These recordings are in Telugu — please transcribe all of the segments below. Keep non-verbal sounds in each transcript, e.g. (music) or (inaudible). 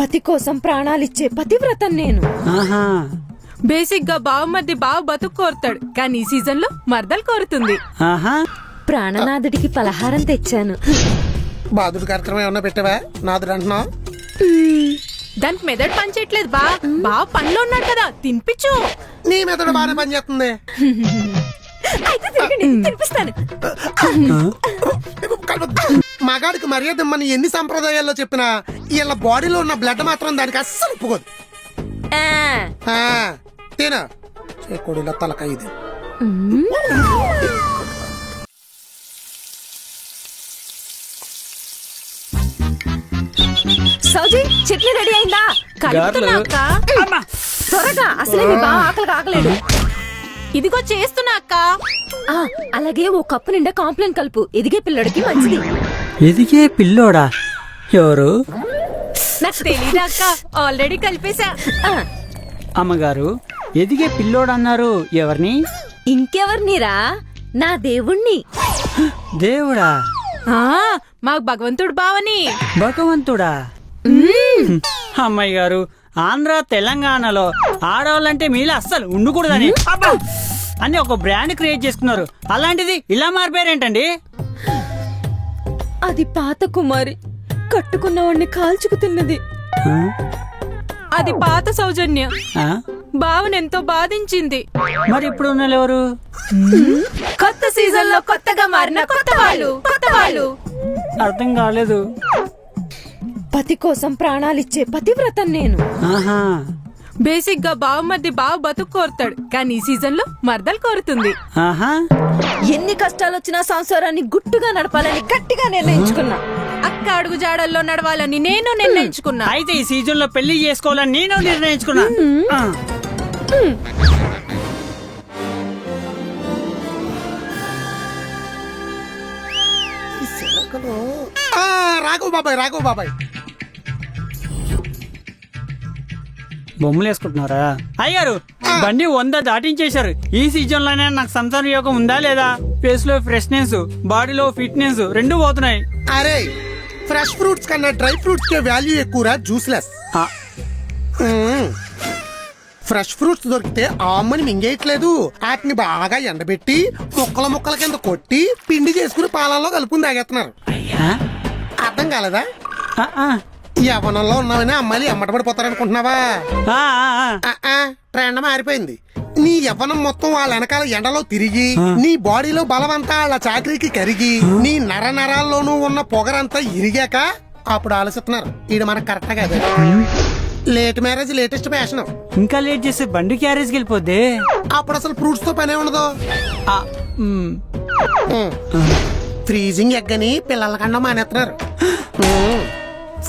పతి కోసం ప్రాణాలిచ్చే పతివ్రతం నేను. ఆహా. బేసిక్గా బావమర్ది బావ బతుకు కోరుతాడు కానీ ఈ సీజన్లో మర్దలు కోరుతుంది. ఆహా. ప్రాణనాథుడికి పలహారం తెచ్చాను. బాధుడు కార్యక్రమం ఏమన్నా పెట్టావా? నాదుడు అంటున్నావు. దానికి మెదడు పని చేయట్లేదు బా. బావ పనిలో ఉన్నాడు కదా తినిపించు. నీ మెదడు బాగానే పనిచేస్తుంది (laughs) అయితే తిరగండి, తినిపిస్తాను. మగాడికి మర్యాద ఇమ్మని ఎన్ని సంప్రదాయాల్లో చెప్పినా వీళ్ళ బాడీలో ఉన్న బ్లడ్ మాత్రం దానికి అస్సలు ఒప్పుకోదు. ఆ, ఆ, తిన. కొడిలో తలకాయ ఇది. సౌజీ చట్నీ రెడీ అయిందా? కలుపుతున్నా అక్క. అమ్మా త్వరగా అసలే మీ బావ ఆకలి కాకలేడు ఇదిగో చేస్తున్నా అక్క. ఆ, అలాగే ఓ కప్పు నిండా కాంప్లైంట్ కలుపు. ఎదిగే పిల్లడికి మంచిది. ఎదిగే పిల్లోడా? ఎవరు? నాకు తెలీదు అక్క. ఆల్రెడీ కలిపేశా. అమ్మగారు ఎదిగే పిల్లోడన్నారు ఎవరిని? ఇంకెవర్నిరా? నా దేవుణ్ణి. దేవుడా? ఆ మాకు భగవంతుడు బావని. భగవంతుడా? అమ్మాయి గారు ఆంధ్ర తెలంగాణలో ఆడవాళ్ళంటే మీలో అస్సలు ఉండకూడదని! అని ఒక బ్రాండ్ క్రియేట్ చేసుకున్నారు. అలాంటిది ఇలా మారిపోయారేంటండి? అది పాత కుమారి. కట్టుకున్నవాణ్ణి కాల్చుకు తిన్నది? అది పాత సౌజన్యం. ఆ? బావనెంతో బాధించింది. మరి ఇప్పుడు ఎవరు? కొత్త సీజన్లో కొత్తగా మారిన కొత్త వాళ్ళు కొత్త వాళ్ళు. అర్థం కాలేదు. పతి కోసం ప్రాణాలిచ్చే పతివ్రతం నేను. ఆహా. బేసిక్గా బావమర్ది బావ బతుకు కోరుతాడు కానీ ఈ సీజన్లో మర్దలు కోరుతుంది. ఆహా. ఎన్ని కష్టాలు వచ్చినా సంసారాన్ని గుట్టుగా నడపాలని గట్టిగా నిర్ణయించుకున్నా. అక్క అడుగు జాడల్లో నడవాలని నేను నిర్ణయించుకున్నా. అయితే ఈ సీజన్లో పెళ్ళి చేసుకోవాలని నేను నిర్ణయించుకున్నా. ఆ. ఆ, రాఘవ బాబాయ్ రాఘవ బాబాయ్. బొమ్మలు వేసుకుంటున్నారా? అయ్యారు. బండి వంద దాటించేశారు. ఈ సీజన్లోనే నాకు సంసార యోగం ఉందా లేదా? ఫేస్లో ఫ్రెష్నెస్ బాడీలో ఫిట్నెస్ రెండు పోతున్నాయి. అరే ఫ్రెష్ ఫ్రూట్స్ కన్నా డ్రై ఫ్రూట్స్ కే వాల్యూ ఎక్కువరా? జ్యూస్లెస్ ఆ, ఫ్రెష్ ఫ్రూట్స్ దొరికితే ఆమ్మని మింగేయట్లేదు. వాటిని బాగా ఎండబెట్టి ముక్కల ముక్కల కింద కొట్టి పిండి చేసుకుని పాలల్లో కలుపుకుని తాగేస్తున్నారు? అర్థం కాలేదా. యవనంలో ఉన్నావని అమ్మాయిలు. ఆ, ఆ, ట్రెండ్ మారిపోయింది. నీ యవ్వనం మొత్తం వాళ్ళ వెనకాల ఎండలో తిరిగి నీ బాడీలో బలమంతా వాళ్ళ చాకరీకి కరిగి నీ నర నరాల్లోనూ ఉన్న పొగరంతా ఇరిగాక అప్పుడు ఆలోచిస్తున్నారు. ఈడు మనకు కరెక్ట్ కాదు లేట్ మ్యారేజ్ లేటెస్ట్ ఫ్యాషన్ ఇంకా లేట్ చేస్తే బండి క్యారేజ్కి వెళ్ళిపోద్ది. అప్పుడు అసలు ఫ్రూట్స్తో పనే ఉండదు. ఫ్రీజింగ్ ఎగ్ అని పిల్లల కన్నా మానేస్తున్నారు.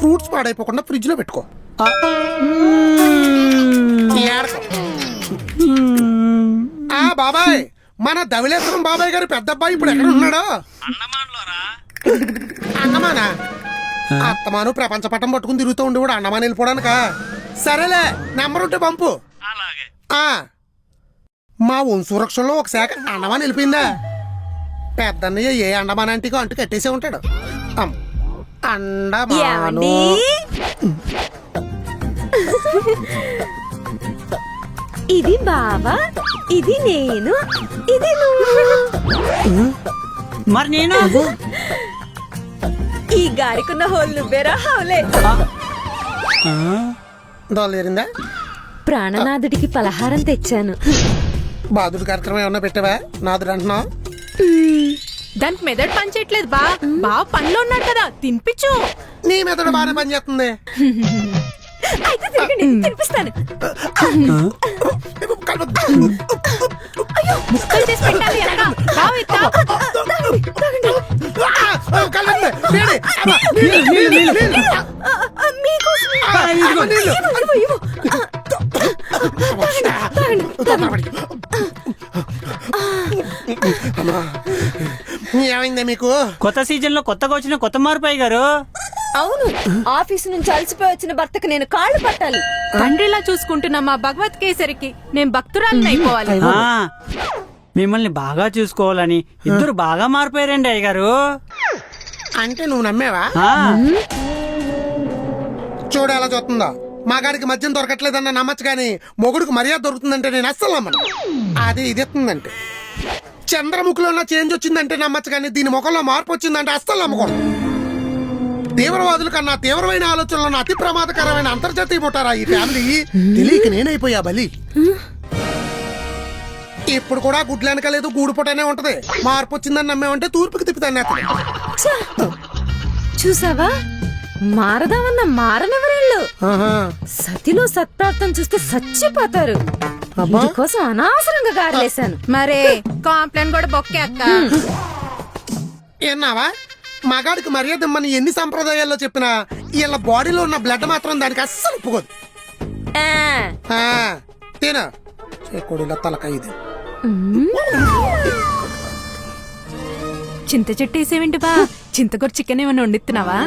ఫ్రూట్స్ పాడైపోకుండా ఫ్రిడ్జ్లో పెట్టుకో. ఆ, బాబాయ్ మన ధవళేశ్వరం బాబాయ్ గారు పెద్ద అబ్బాయి ఇప్పుడు ఎక్కడ ఉన్నాడో? అన్నమానా? అత్తమాను ప్రపంచ పట్టం పట్టుకుని తిరుగుతూ ఉండి కూడా అండమాన్ వెళ్ళిపోవడానిక? సరేలే నెంబర్ ఉంటే పంపు. ఆ. మా వంశవృక్షంలో ఒక శాఖ అండమాన్ వెళ్ళిపోయిందా? పెద్దన్నయ్య ఏ అండమాన్ అంటికో అంటూ కట్టేసే ఉంటాడు. అమ్. అండమాను. ఇది బావా ఇది నేను ఇది నువ్వు. మరి నేను? ఈ గారికున్న హోల్ నువ్వేరా హౌలే? ఆ, దోలేరిందా ప్రాణనాథుడికి పలహారం తెచ్చాను. బాధుడు కార్యక్రమం ఏమన్నా పెట్టావా? నాదుడు అంటున్నావు? దానికి మెదడు పని చేయట్లేదు బా. బావ పనిలో ఉన్నాడు కదా తినిపించు. నీ మెదడు బాగానే పనిచేస్తుంది అయితే తిరగండి, తినిపిస్తాను. ముక్కలు చేసి పెట్టాలి బావ. అమ్మా. ఏమైందే మీకు? కొత్త సీజన్లో కొత్తగా వచ్చిన కొత్త మార్పాయి గారు. అవును. ఆఫీసు నుంచి అలసిపోయి వచ్చిన భర్తకు నేను కాళ్ళు పట్టాలి. తండ్రిలా చూసుకుంటున్న మా భగవత్ కేసరికి నేను భక్తురాలని అయిపోవాలి. ఆ, మిమ్మల్ని బాగా చూసుకోవాలని ఇద్దరు బాగా మారిపోయారండి అయ్య గారు అంటే నువ్వు నమ్మేవా? చూడు ఎలా చూస్తుందో. మగాడికి మద్యం దొరకట్లేదన్న నమ్మచ్చు కానీ మొగుడికి మర్యాద దొరుకుతుందంటే నేను అస్సలు నమ్మను. అది ఇది ఎత్తుందంటే. చంద్రముఖిలో ఉన్న చేంజ్ వచ్చిందంటే నమ్మచ్చు కానీ దీని ముఖంలో మార్పు వచ్చిందంటే అస్సలు నమ్మకూడదు. తీవ్రవాదుల కన్నా తీవ్రమైన ఆలోచనలు ఉన్న అతి ప్రమాదకరమైన అంతర్జాతీయ పుట్టారా ఈ ఫ్యామిలీ తెలియక నేనైపోయా బలి. ఇప్పుడు కూడా గుడ్లు వెనకలేదు గూడు పుట్టనే ఉంటది. మార్పు వచ్చిందని నమ్మేమంటే తూర్పుకి తిప్పుతాను! చూసావా? మారదామన్న మారనివరేళ్ళు సతిలో సత్ప్రాప్తం చూస్తే. వీడి కోసం అనవసరంగా గారలేశాను. మరే కాంప్లైంట్ కూడా బొక్కే అక్క విన్నావా మగాడికి మర్యాద ఇమ్మని ఎన్ని సంప్రదాయాల్లో చెప్పినా వీళ్ళ బాడీలో ఉన్న బ్లడ్ మాత్రం దానికి అస్సలు ఒప్పుకోదు. ఆ, ఆ, తిన. చేకోడిలో తలకాయ ఇది. చింత చెట్టు వేసేవేంటి బా? చింతకూర చికెన్ ఏమైనా వండిస్తున్నావా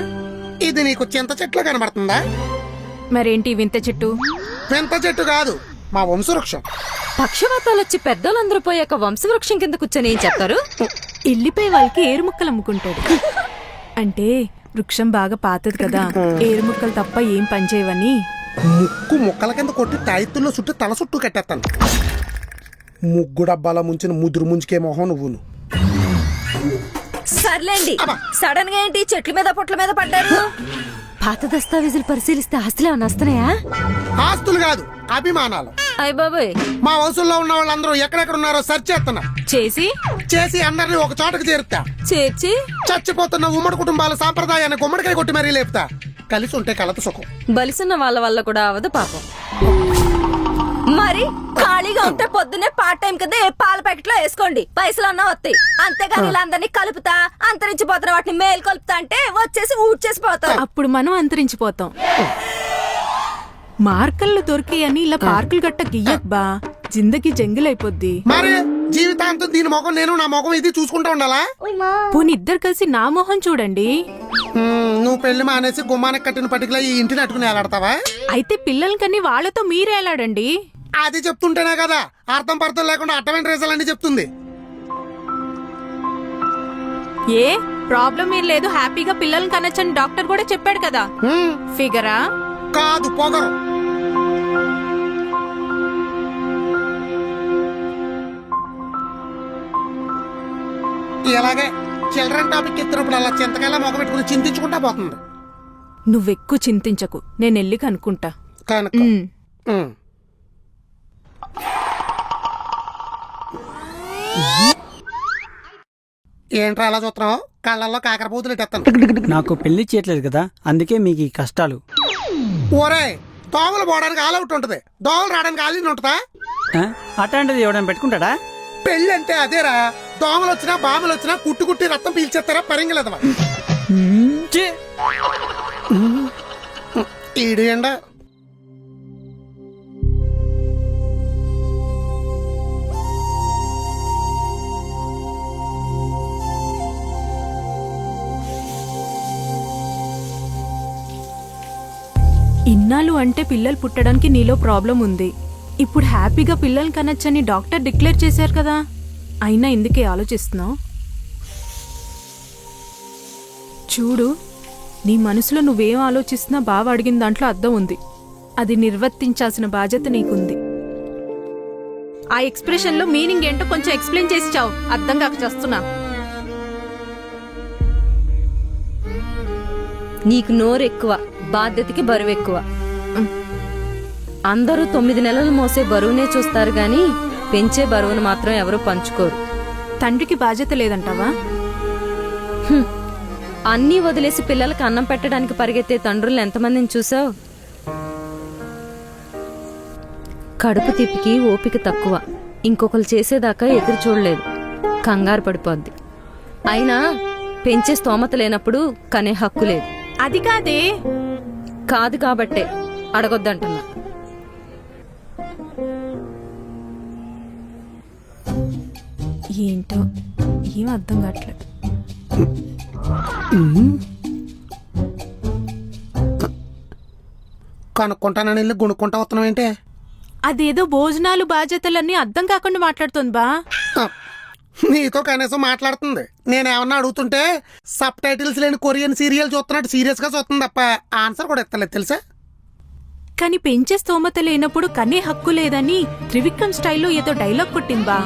ఇది నీకు చింత చెట్లు కనబడుతుందా? మరేంటి వింత చెట్టు? పెంత చెట్టు కాదు. మా వంశవృక్షం. పక్షవాతాలు వచ్చి పెద్దోళ్ళందరూ పోయాక వంశవృక్షం కింద కూర్చొని ఏం చెప్తారు? ఎల్లిపోయే వాళ్ళకి ఏరు ముక్కలు అమ్ముకుంటాడు. అంటే వృక్షం బాగా పాతది కదా ఏరు ముక్కలు తప్ప ఏం పనిచేయవని ముక్కు ముక్కల కింద కొట్టి తాయిత్తుల్లో చుట్టూ తల చుట్టూ కట్టేస్తాను. ముగ్గు డబ్బాల ముంచిన ముదురు ముంచుకే మొహం నువ్వును. సర్లేండి. సడన్గా ఏంటి చెట్ల మీద పొట్ల మీద పడ్డారు? పాత దస్తావేజులు పరిశీలిస్తే ఆస్తులు ఏమైనా వస్తున్నాయా? ఆస్తులు కాదు అభిమానాలు. అయ్య బాబోయ్. మా వంశంలో ఉన్న వాళ్ళందరూ ఎక్కడెక్కడ ఉన్నారో సెర్చ్ చేస్తున్నా. చేసి? చేసి అందరినీ ఒక చోటకు చేరుతా. చేర్చి? చచ్చిపోతున్న ఉమ్మడి కుటుంబాల సాంప్రదాయాన్ని గుమ్మడికాయ కొట్టి మరీ లేపుతా. కలిసి ఉంటే కలత సుఖం. బలిసున్న వాళ్ళ వల్ల కూడా అవదు పాపం. మరి ఖాళీగా ఉంటే పొద్దున్నే పార్ట్ టైం కింద ఏ పాల ప్యాకెట్లో వేసుకోండి. పైసలు అన్నా వస్తాయి. అంతేగాని ఇలా అందరినీ కలుపుతా అంతరించిపోతున్న వాటిని మేలు కలుపుతా అంటే వచ్చేసి ఊడ్చేసి పోతారు అప్పుడు మనం అంతరించిపోతాం. మార్కర్లు దొరికాయని ఇలా పార్కులు గట్ట గియ్యక్ బా. జిందగీ జంగిలైపోద్ది. మరి జీవితాంతం దీని ముఖం నేను నా ముఖం ఇది చూసుకుంటూ ఉండాలా? పోనీ ఇద్దరు కలిసి నా మొహం చూడండి. నువ్వు పెళ్ళి మానేసి గుమ్మానికి కట్టిన పట్టికలా ఈ ఇంటిని అట్టుకుని వేలాడతావా అయితే పిల్లలకని వాళ్ళతో మీరేలాడండి అది చెప్తుంటేనే కదా అర్థం పర్థం లేకుండా అట్టమైన రేసాలన్నీ చెప్తుంది. ఏ? ప్రాబ్లం ఏం లేదు. హ్యాపీగా పిల్లల్ని కనొచ్చని డాక్టర్ కూడా చెప్పాడు కదా. ఫిగరా కాదు పొగరు. ఇలాగే చిల్డ్రన్ టాపిక్ ఎత్తినప్పుడు అలా చింతకాయలా మొగ పెట్టుకుని చింతించుకుంటా పోతుంది. నువ్వెక్కువ చింతించకు. నేను వెళ్ళి కనుక్కుంటా. కనుక ఏంట్రా అలా చూస్తున్నావు? కళ్ళల్లో కాకరపూతులు ఎత్తాను నాకు పెళ్ళి చేయట్లేదు కదా అందుకే మీకు ఈ కష్టాలు. ఓరే దోమలు పోవడానికి ఆల్ అవుట్ ఉంటది. దోమలు రావడానికి ఆలీన్ ఉంటుందా? అట్లాంటిది ఎవడైనా పెట్టుకుంటాడా? పెళ్ళి అంటే అదేరా. దోమలు వచ్చినా బాములు వచ్చినా కుట్టు కుట్టి రక్తం పీల్చేస్తారా? పరింగలేదవా! ఈడు ఎండ ఇన్నాళ్ళు అంటే పిల్లలు పుట్టడానికి నీలో ప్రాబ్లం ఉంది. ఇప్పుడు హ్యాపీగా పిల్లల్ని కనొచ్చని డాక్టర్ డిక్లేర్ చేశారు కదా. అయినా ఎందుకే ఆలోచిస్తున్నావు? చూడు నీ మనసులో నువ్వేం ఆలోచిస్తున్నా బావ అడిగిన దాంట్లో అర్థం ఉంది. అది నిర్వర్తించాల్సిన బాధ్యత నీకుంది. ఆ ఎక్స్ప్రెషన్లో మీనింగ్ ఏంటో కొంచెం ఎక్స్ప్లెయిన్ చేసి చావు. అర్థం కాక చేస్తున్నా. నీకు నోరు ఎక్కువ బాధ్యతకి బరువు ఎక్కువ అందరూ తొమ్మిది నెలలు మోసే బరువునే చూస్తారు గాని పెంచే బరువును మాత్రం ఎవరు పంచుకోరు. తండ్రికి బాధ్యత లేదంటావా? అన్నీ వదిలేసి పిల్లలకి అన్నం పెట్టడానికి పరిగెత్తే తండ్రులు ఎంతమందిని చూసావు? కడుపు తిప్పికి ఓపిక తక్కువ. ఇంకొకరు చేసేదాకా ఎదురు చూడలేదు. కంగారు పడిపోద్ది. అయినా పెంచే స్తోమత లేనప్పుడు కనే హక్కు లేదు. అది కాదే. కాదు కాబట్టే అడగొద్దంటున్నా. ఏంటో ఏం అర్థం కావట్లేదు. కనుక్కుంటానని వెళ్ళి గుణుక్కుంటా వస్తున్నావు ఏంటి అదేదో భోజనాలు బాధ్యతలన్నీ అర్థం కాకుండా మాట్లాడుతోంది బా. నీతో కనీసం మాట్లాడుతుంది. నేనేమన్నా అడుగుతుంటే సబ్ టైటిల్స్ లేని కొరియన్ సీరియల్ చూస్తున్నట్టు సీరియస్గా చూస్తుంది తప్ప ఆన్సర్ కూడా ఎత్తలేదు తెలుసా? కానీ పెంచే స్తోమత లేనప్పుడు కనే హక్కు లేదని త్రివిక్రమ్ స్టైల్లో ఏదో డైలాగ్ కొట్టింది బా.